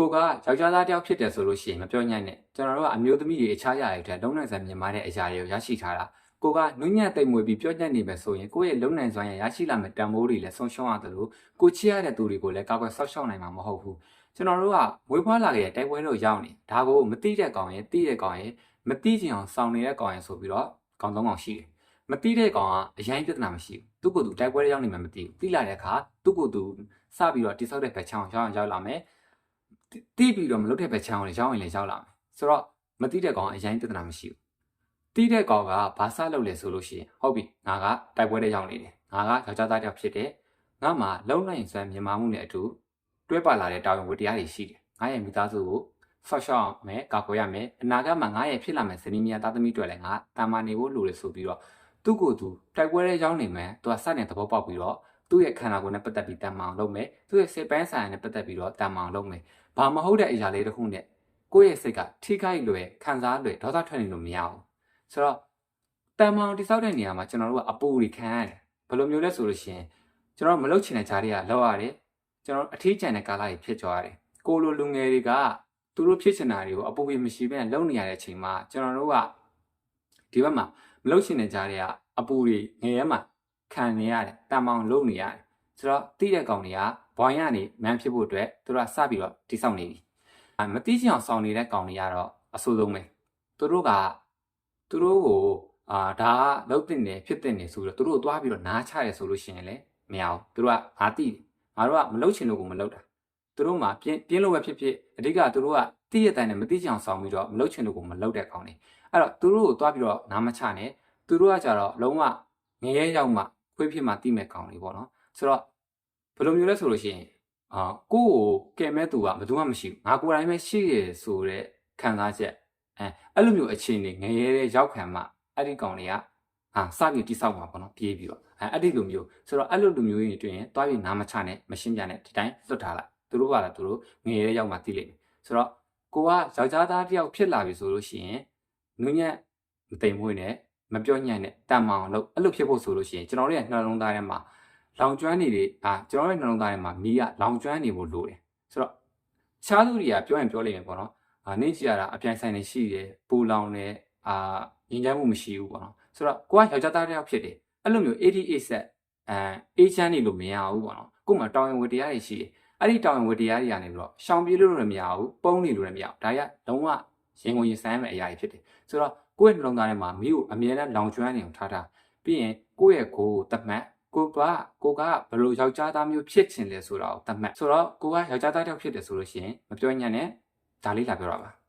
ကိုကယောက်ျားသားတစ်ယောက်ဖြစ်တယ်ဆိုလို့ရှိရင်မပြောညံ့နဲ့ကျွန်တော်တို့ကအမျိုးသမီးတွေအခြားရာတွေအတွက်လုံနိုင်စွမ်းမြင်မာတဲ့အရာတွေကိုရရှိထားတာကိုကနုညံ့တိမ်မွေပြီးပြောညံ့နေပဲဆိုရင်ကိုယ့်ရဲ့လုံနိုင်စွမ်းရရရှိလာမဲ့တန်ဖိုးတွေလည်းဆုံးရှုံးရတယ်လို့ကိုချစ်ရတဲ့သူတွေကိုလည်းကောက်ကွယ်ဆော့ရှော့နိုင်မှာမဟုတ်ဘူးကျွန်တော်တို့ကမွေးဖွားလာခဲ့တဲ့တိုက်ပွဲတို့ရောက်နေဒါကိုမတိတဲ့ကောင်ရဲ့တိတဲ့ကောင်ရဲ့မတိချင်အောင်စောင့်နေတဲ့ကောင်ရဲ့ဆိုပြီးတော့ကောင်သုံးကောင်ရှိတယ်မတိတဲ့ကောင်ကအရင်ပြဿနာမရှိဘူးသူ့ကိုယ်သူတိုက်ပွဲရောက်နေမှမသိဘူးတိလာတဲ့အခါသူ့ကိုယ်သူစပြီးတော့တိဆောက်တဲ့ဘက်ချောင်းရောက်အောင်ရောက်လာမယ် တီးပြီးတော့မလုပ်တဲ့ဘက်ချောင်းကိုလည်းရောက်ရင်လည်းရောက်လာမယ်ဆိုတော့မတီးတဲ့ကောင်ကအရင်ပြဿနာမရှိဘူးတီးတဲ့ကောင်ကဘာစလုပ်လဲဆိုလို့ရှိရင်ဟုတ်ပြီငါကတိုက်ပွဲတဲ့ရောက်နေတယ်ငါကယောက်ျားသားတစ်ယောက်ဖြစ်တယ်ငါမှလုံနိုင်စွမ်းမြန်မာမှုနဲ့အတူတွဲပါလာတဲ့တာဝန်ဝတ္တရားတွေရှိတယ်ငါရဲ့မိသားစုကိုဆော့ရှော့မယ်ကာကွယ်ရမယ်အနာဂတ်မှာငါရဲ့ဖြစ်လာမယ့်ဇနီးမယားသားသမီးတွေလည်းငါတာမန်နေဖို့လိုတယ်ဆိုပြီးတော့သူ့ကိုယ်သူတိုက်ပွဲတဲ့ရောက်နေမယ်သူကစတဲ့သဘောပေါက်ပြီးတော့ သူ့ရဲ့ခန္ဓာကိုယ်နဲ့ပတ်သက်ပြီးတန်မာအောင်လုပ်မယ်သူ့ရဲ့စိတ်ပိုင်းဆိုင်ရာနဲ့ပတ်သက်ပြီးတော့တန်မာအောင်လုပ်မယ်ဘာမဟုတ်တဲ့အရာလေးတစ်ခုနဲ့ကိုယ့်ရဲ့စိတ်ကထိခိုက်လွယ်ခံစားလွယ်ဒေါသထွက်နေလို့မရဘူးဆိုတော့တန်မောင်တိဆောက်တဲ့နေရာမှာကျွန်တော်တို့ကအပူတွေခံရတယ်ဘယ်လိုမျိုးလဲဆိုလို့ရှိရင်ကျွန်တော်မလုပ်ချင်တဲ့ဂျားတွေကလောက်ရတယ်ကျွန်တော်အထီးကျန်တဲ့ကာလတွေဖြစ်ကြရတယ်ကိုလိုလူငယ်တွေကသူတို့ဖြစ်ချင်တာတွေကိုအပူတွေမရှိဘဲနဲ့လုပ်နေရတဲ့အချိန်မှာကျွန်တော်တို့ကဒီဘက်မှာမလုပ်ချင်တဲ့ဂျားတွေကအပူတွေငယ်ရဲမှာ ခံနေရတယ်တန်မောင်လုပ်နေရတယ်ဆိုတော့တိတဲ့ကောင်တွေကဘွိုင်းရနေမန်းဖြစ်ဖို့အတွက်သူတို့ကစပြီးတော့တိဆောက်နေပြီအဲမတိချင်အောင်စောင့်နေတဲ့ကောင်တွေကတော့အဆိုးဆုံးပဲသူတို့ကသူတို့ကိုအာဒါကလုံးတင်တယ်ဖြစ်တင်တယ်ဆိုတော့သူတို့သွားပြီးတော့နားချရဲဆိုလို့ရှိရင်လည်းမရဘူးသူတို့ကငါတိတယ်ငါတို့ကမလုပ်ချင်လို့ကိုမလုပ်တာသူတို့မှပြင်းပြင်းလို့ပဲဖြစ်ဖြစ်အဓိကသူတို့ကတိရတဲ့နဲ့မတိချင်အောင်စောင့်ပြီးတော့မလုပ်ချင်လို့ကိုမလုပ်တဲ့ကောင်တွေအဲ့တော့သူတို့ကိုသွားပြီးတော့နားမချနဲ့သူတို့ကကြတော့လုံးဝငရဲရောက်မှ ခွေးဖြစ်မှတိမဲ့ကောင်တွေပေါ့နော်ဆိုတော့ဘယ်လိုမျိုးလဲဆိုလို့ရှိရင်အာကိုယ့်ကိုကယ်မဲ့သူကဘယ်သူမှမရှိဘူးငါကိုယ်တိုင်ပဲရှိရဆိုတဲ့ခံစားချက်အဲအဲ့လိုမျိုးအခြေအနေငရဲတဲ့ရောက်ခံမှအဲ့ဒီကောင်တွေကဟာစပြီးတိဆောက်မှာပေါ့နော်ပြေးပြီးတော့အဲအဲ့ဒီလိုမျိုးဆိုတော့အဲ့လိုလူမျိုးကြီးတွင်တွားပြီးနားမချနဲ့မရှင်းပြနဲ့ဒီတိုင်းလွတ်ထားလိုက်သူတို့ကလည်းသူတို့ငရဲတဲ့ရောက်မှသိလိမ့်မယ်ဆိုတော့ကိုကယောက်ျားသားတစ်ယောက်ဖြစ်လာပြီဆိုလို့ရှိရင်နုညံ့မတိမ်မွေးနဲ့ မပြောညံ့နဲ့တန်မအောင်လို့အဲ့လိုဖြစ်ဖို့ဆိုလို့ရှိရင်ကျွန်တော်တို့ရဲ့နှလုံးသားထဲမှာလောင်ကျွမ်းနေတွေအာကျွန်တော်ရဲ့နှလုံးသားထဲမှာမီးကလောင်ကျွမ်းနေဖို့လိုတယ်ဆိုတော့ခြားသူတွေကပြောရင်ပြောလိမ့်မယ်ပေါ့နော်အာနေကြည့်ရတာအပြိုင်ဆိုင်နေရှိတယ်ပူလောင်တယ်အာရင်ကျမ်းမှုမရှိဘူးပေါ့နော်ဆိုတော့ကိုကယောက်ျားသားတစ်ယောက်ဖြစ်တယ်အဲ့လိုမျိုး 88ဆက်အဲအေးချမ်းနေလို့မရဘူးပေါ့နော်ကို့မှာတောင်းရင်ဝတရားတွေရှိတယ်အဲ့ဒီတောင်းရင်ဝတရားတွေကနေပြီးတော့ရှောင်ပြေးလို့လည်းမရဘူးပုံနေလို့လည်းမရဘူးဒါရလုံးဝရင်ကိုရင်ဆိုင်မဲ့အရာတွေဖြစ်တယ်ဆိုတော့ ကိုယ့်ရဲ့နှလုံးသားထဲမှာမီးကိုအမြဲတမ်းလောင်ကျွမ်းနေအောင်ထားထားပြီးရင်ကိုယ့်ရဲ့ကိုယ်ကိုတတ်မှတ်ကိုကကိုကဘယ်လိုယောက်ျားသားမျိုးဖြစ်ချင်လဲဆိုတာကိုသတ်မှတ်ဆိုတော့ကိုကယောက်ျားသားတစ်ယောက်ဖြစ်တယ်ဆိုလို့ရှိရင်မပြောညံ့နဲ့ဒါလေးလာပြောတာပါ